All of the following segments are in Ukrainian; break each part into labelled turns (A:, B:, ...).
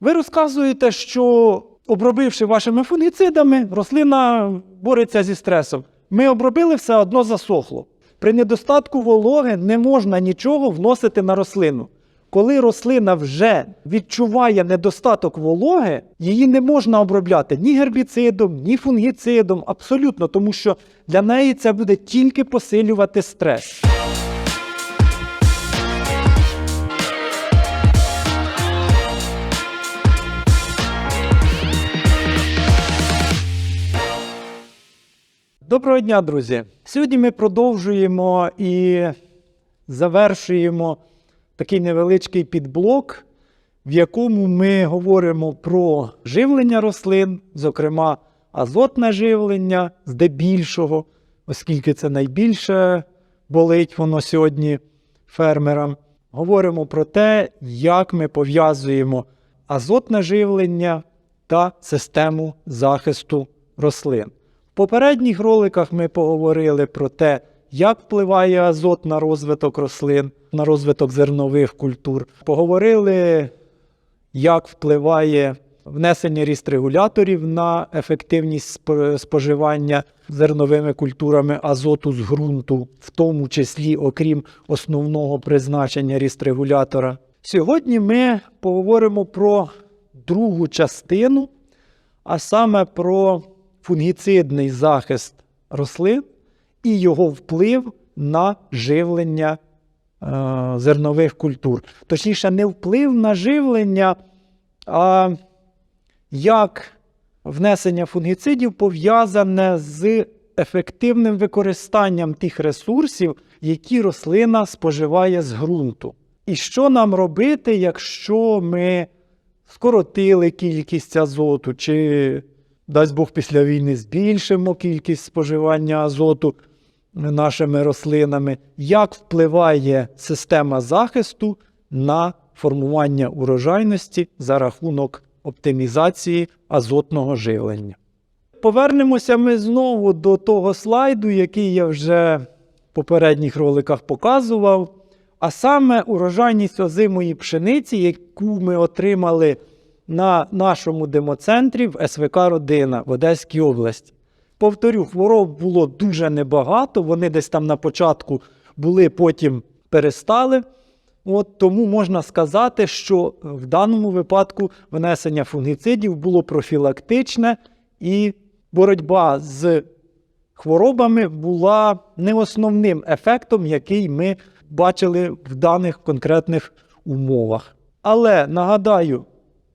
A: Ви розказуєте, що обробивши вашими фунгіцидами, рослина бореться зі стресом. Ми обробили все одно засохло. При недостатку вологи не можна нічого вносити на рослину. Коли рослина вже відчуває недостаток вологи, її не можна обробляти ні гербіцидом, ні фунгіцидом, абсолютно, тому що для неї це буде тільки посилювати стрес. Доброго дня, друзі! Сьогодні ми продовжуємо і завершуємо такий невеличкий підблок, в якому ми говоримо про живлення рослин, зокрема азотне живлення здебільшого, оскільки це найбільше болить воно сьогодні фермерам. Говоримо про те, як ми пов'язуємо азотне живлення та систему захисту рослин. Попередніх роликах ми поговорили про те, як впливає азот на розвиток рослин, на розвиток зернових культур. Поговорили, як впливає внесення рістрегуляторів на ефективність споживання зерновими культурами азоту з ґрунту, в тому числі, окрім основного призначення рістрегулятора. Сьогодні ми поговоримо про другу частину, а саме про фунгіцидний захист рослин і його вплив на живлення е, зернових культур. Точніше, не вплив на живлення, а як внесення фунгіцидів пов'язане з ефективним використанням тих ресурсів, які рослина споживає з ґрунту. І що нам робити, якщо ми скоротили кількість азоту, чи, дасть Бог, після війни збільшимо кількість споживання азоту нашими рослинами, як впливає система захисту на формування урожайності за рахунок оптимізації азотного живлення. Повернемося ми знову до того слайду, який я вже в попередніх роликах показував, а саме урожайність озимої пшениці, яку ми отримали на нашому демоцентрі в СВК Родина в Одеській області. Повторю, хвороб було дуже небагато, вони десь там на початку були, потім перестали. От тому можна сказати, що в даному випадку внесення фунгіцидів було профілактичне і боротьба з хворобами була не основним ефектом, який ми бачили в даних конкретних умовах. Але нагадаю,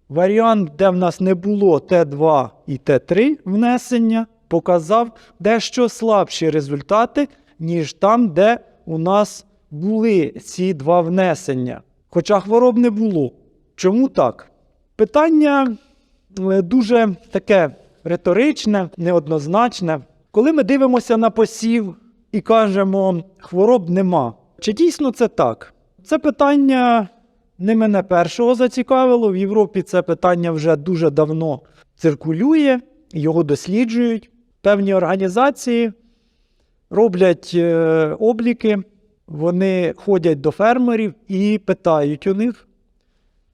A: варіант, де в нас не було Т2 і Т3 внесення, показав дещо слабші результати, ніж там, де у нас були ці два внесення. Хоча хвороб не було. Чому так? Питання е, дуже таке риторичне, неоднозначне. Коли ми дивимося на посів і кажемо, хвороб нема. Чи дійсно це так? Це питання не мене першого зацікавило. В Європі це питання вже дуже давно циркулює, його досліджують. Певні організації роблять е, обліки, вони ходять до фермерів і питають у них,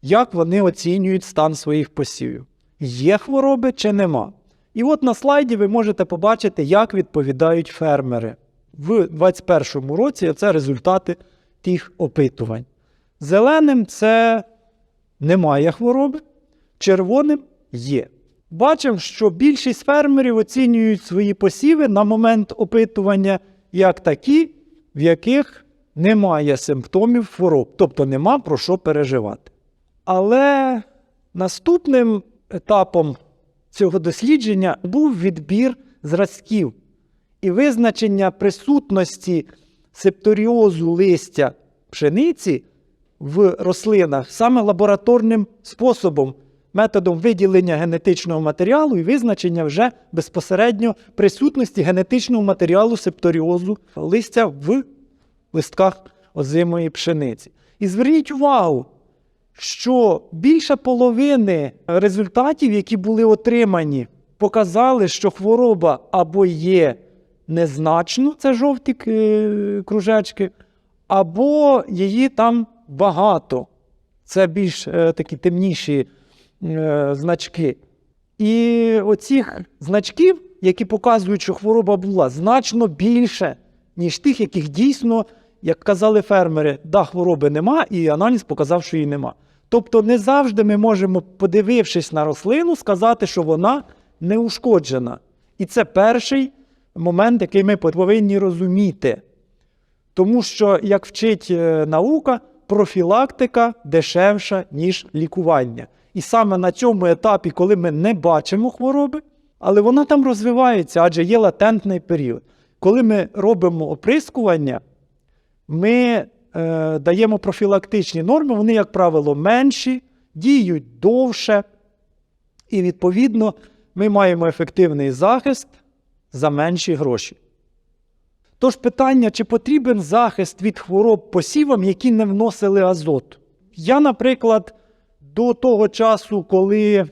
A: як вони оцінюють стан своїх посівів. Є хвороби чи нема? І от на слайді ви можете побачити, як відповідають фермери. В 2021 році це результати тих опитувань. Зеленим це немає хвороби, червоним є. Бачимо, що більшість фермерів оцінюють свої посіви на момент опитування як такі, в яких немає симптомів хвороб, тобто нема про що переживати. Але наступним етапом цього дослідження був відбір зразків і визначення присутності септоріозу листя пшениці в рослинах саме лабораторним способом, методом виділення генетичного матеріалу і визначення вже безпосередньо присутності генетичного матеріалу септоріозу листя в листках озимої пшениці. І зверніть увагу, що більше половини результатів, які були отримані, показали, що хвороба або є незначно, це жовті е, кружечки, або її там багато. Це більш е, такі темніші е, значки. І оцих значків, які показують, що хвороба була, значно більше, ніж тих, яких дійсно, як казали фермери, да, хвороби нема, і аналіз показав, що її нема. Тобто не завжди ми можемо, подивившись на рослину, сказати, що вона не ушкоджена. І це перший момент, який ми повинні розуміти. Тому що, як вчить е, наука, профілактика дешевша, ніж лікування. І саме на цьому етапі, коли ми не бачимо хвороби, але вона там розвивається, адже є латентний період. Коли ми робимо оприскування, ми е, даємо профілактичні норми, вони, як правило, менші, діють довше, і, відповідно, ми маємо ефективний захист за менші гроші. Тож питання, чи потрібен захист від хвороб посівам, які не вносили азот? Я, наприклад, до того часу, коли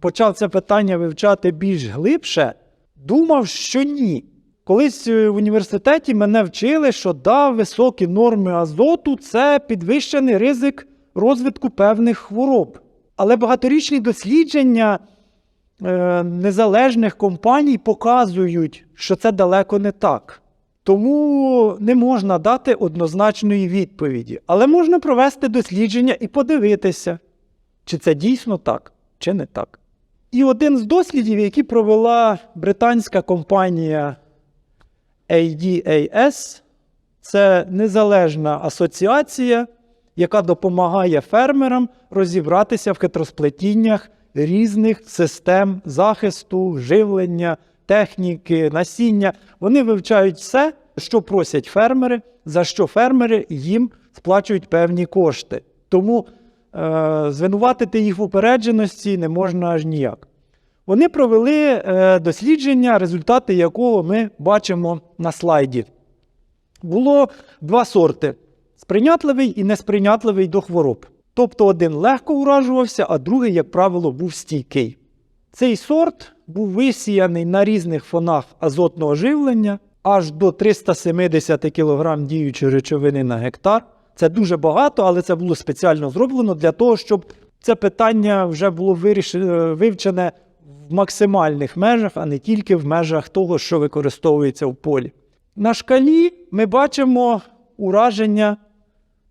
A: почав це питання вивчати більш глибше, думав, що ні. Колись е, в університеті мене вчили, що да, високі норми азоту це підвищений ризик розвитку певних хвороб. Але багаторічні дослідження е, незалежних компаній показують, що це далеко не так. Тому не можна дати однозначної відповіді. Але можна провести дослідження і подивитися, чи це дійсно так, чи не так. І один з дослідів, який провела британська компанія ADAS, це незалежна асоціація, яка допомагає фермерам розібратися в хитросплетіннях різних систем захисту, живлення, техніки, насіння. Вони вивчають все, що просять фермери, за що фермери їм сплачують певні кошти. Тому е, звинуватити їх в упередженості не можна аж ніяк. Вони провели е, дослідження, результати якого ми бачимо на слайді. Було два сорти: сприйнятливий і несприйнятливий до хвороб. Тобто один легко уражувався, а другий, як правило, був стійкий. Цей сорт був висіяний на різних фонах азотного живлення аж до 370 кг діючої речовини на гектар. Це дуже багато, але це було спеціально зроблено для того, щоб це питання вже було вирішено, вивчене в максимальних межах, а не тільки в межах того, що використовується в полі. На шкалі ми бачимо ураження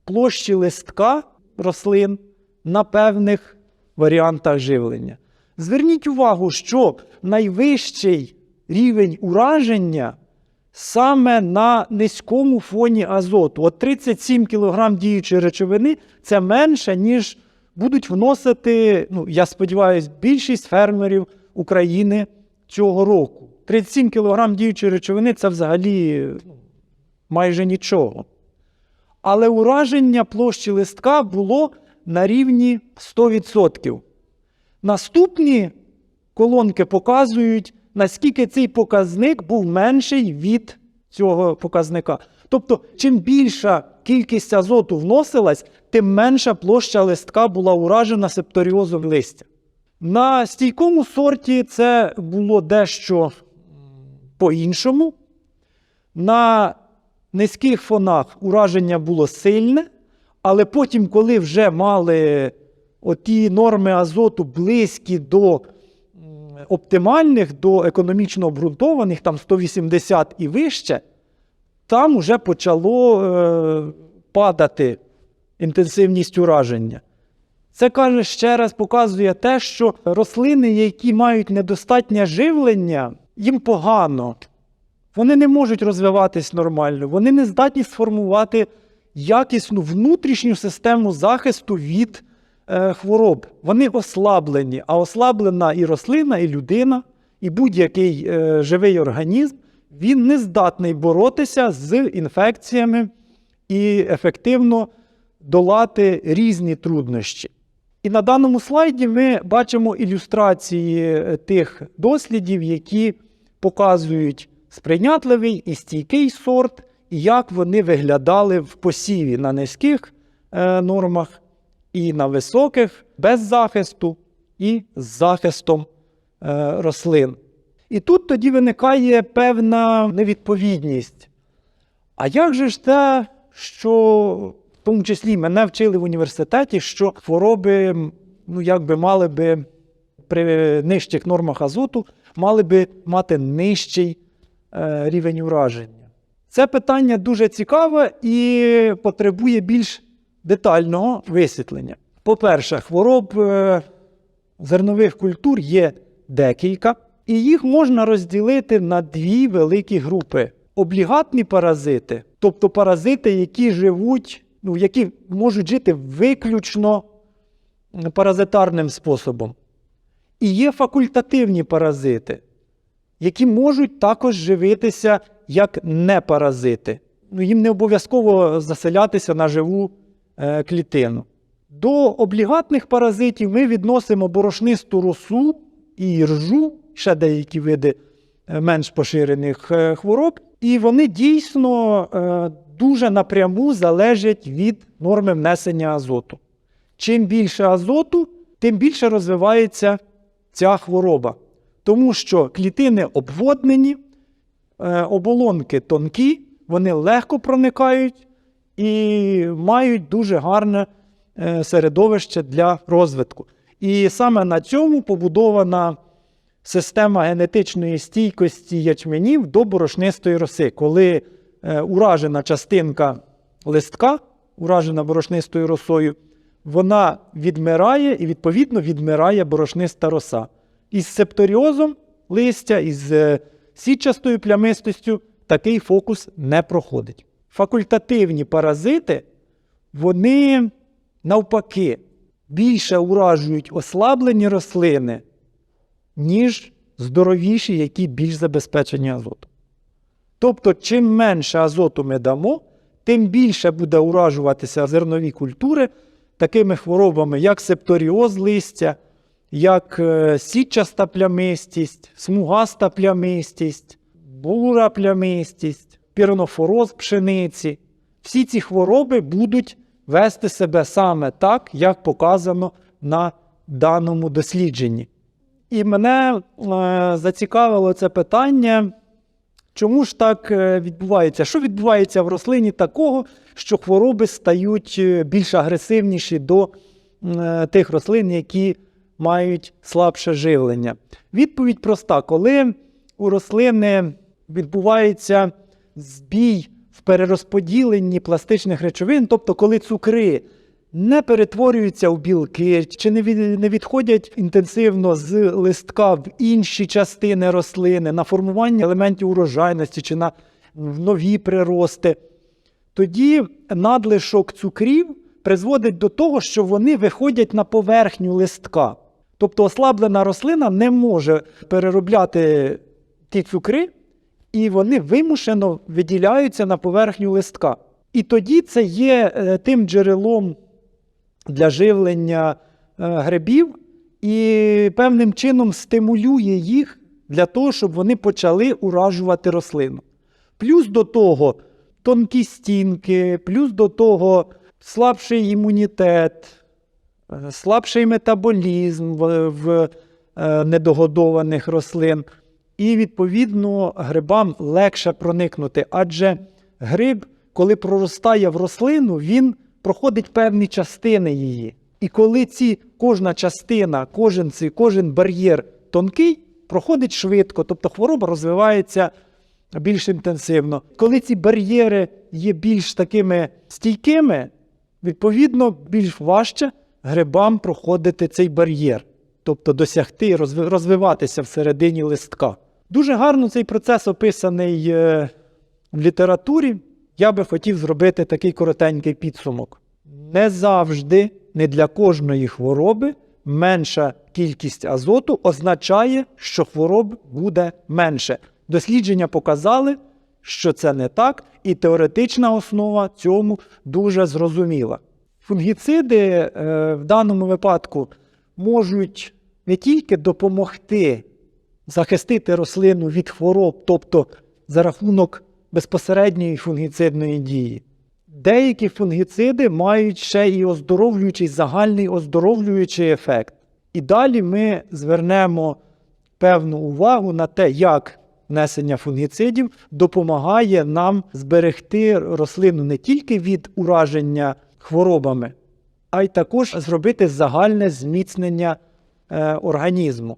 A: площі листка рослин на певних варіантах живлення. Зверніть увагу, що найвищий рівень ураження саме на низькому фоні азоту. От 37 кг діючої речовини це менше, ніж будуть вносити, ну, я сподіваюся, більшість фермерів України цього року. 37 кг діючої речовини це взагалі ну, майже нічого. Але ураження площі листка було на рівні 100%. Наступні колонки показують, наскільки цей показник був менший від цього показника. Тобто, чим більша кількість азоту вносилась, тим менша площа листка була уражена септоріозом листя. На стійкому сорті це було дещо по-іншому. На низьких фонах ураження було сильне, але потім, коли вже мали оті норми азоту близькі до оптимальних, до економічно обґрунтованих, там 180 і вище, там вже почало е, падати інтенсивність ураження. Це каже ще раз показує те, що рослини, які мають недостатнє живлення, їм погано. Вони не можуть розвиватись нормально, вони не здатні сформувати якісну внутрішню систему захисту від хвороб. Вони ослаблені, а ослаблена і рослина, і людина, і будь-який е, живий організм, він не здатний боротися з інфекціями і ефективно долати різні труднощі. І на даному слайді ми бачимо ілюстрації е, тих дослідів, які показують сприйнятливий і стійкий сорт, і як вони виглядали в посіві на низьких е, нормах і на високих, без захисту і з захистом е, рослин. І тут тоді виникає певна невідповідність. А як же ж те, що в тому числі мене вчили в університеті, що хвороби ну, якби мали би при нижчих нормах азоту, мали би мати нижчий е, рівень ураження. Це питання дуже цікаве і потребує більш детального висвітлення. По-перше, хвороб е, зернових культур є декілька, і їх можна розділити на дві великі групи: облігатні паразити, тобто паразити, які живуть, ну, які можуть жити виключно паразитарним способом. І є факультативні паразити, які можуть також живитися як непаразити. Ну, їм не обов'язково заселятися на живу клітину. До облігатних паразитів ми відносимо борошнисту росу і ржу, ще деякі види е, менш поширених е, хвороб, і вони дійсно е, дуже напряму залежать від норми внесення азоту. Чим більше азоту, тим більше розвивається ця хвороба. Тому що клітини обводнені, е, оболонки тонкі, вони легко проникають і мають дуже гарне е, середовище для розвитку. І саме на цьому побудована система генетичної стійкості ячменів до борошнистої роси, коли е, уражена частинка листка, уражена борошнистою росою, вона відмирає і, відповідно, відмирає борошниста роса. Із септоріозом листя, із е, сітчастою плямистостю такий фокус не проходить. Факультативні паразити, вони навпаки більше уражують ослаблені рослини, ніж здоровіші, які більш забезпечені азотом. Тобто, чим менше азоту ми дамо, тим більше буде уражуватися зернові культури такими хворобами, як септоріоз листя, як е, сітчаста плямистість, смугаста плямистість, бура плямистість, піронофороз пшениці. Всі ці хвороби будуть вести себе саме так, як показано на даному дослідженні. І мене е, зацікавило це питання, чому ж так е, відбувається? Що відбувається в рослині такого, що хвороби стають е, більш агресивніші до е, тих рослин, які мають слабше живлення? Відповідь проста: коли у рослини відбувається збій в перерозподіленні пластичних речовин, тобто коли цукри не перетворюються в білки, чи не відходять інтенсивно з листка в інші частини рослини на формування елементів урожайності чи на нові прирости, тоді надлишок цукрів призводить до того, що вони виходять на поверхню листка. Тобто ослаблена рослина не може переробляти ті цукри, і вони вимушено виділяються на поверхню листка. І тоді це є е, тим джерелом для живлення е, грибів і певним чином стимулює їх для того, щоб вони почали уражувати рослину. Плюс до того тонкі стінки, плюс до того слабший імунітет, е, слабший метаболізм в, недогодованих рослин. І, відповідно, грибам легше проникнути. Адже гриб, коли проростає в рослину, він проходить певні частини її. І коли ці кожна частина, кожен, цей, кожен бар'єр тонкий, проходить швидко, тобто хвороба розвивається більш інтенсивно. Коли ці бар'єри є більш такими стійкими, відповідно, більш важче грибам проходити цей бар'єр, тобто досягти, розвиватися всередині листка. Дуже гарно цей процес описаний е, в літературі. Я би хотів зробити такий коротенький підсумок. Не завжди, не для кожної хвороби менша кількість азоту означає, що хвороб буде менше. Дослідження показали, що це не так, і теоретична основа цьому дуже зрозуміла. Фунгіциди е, в даному випадку можуть не тільки допомогти захистити рослину від хвороб, тобто за рахунок безпосередньої фунгіцидної дії. Деякі фунгіциди мають ще і оздоровлюючий, загальний оздоровлюючий ефект. І далі ми звернемо певну увагу на те, як внесення фунгіцидів допомагає нам зберегти рослину не тільки від ураження хворобами, а й також зробити загальне зміцнення е, організму.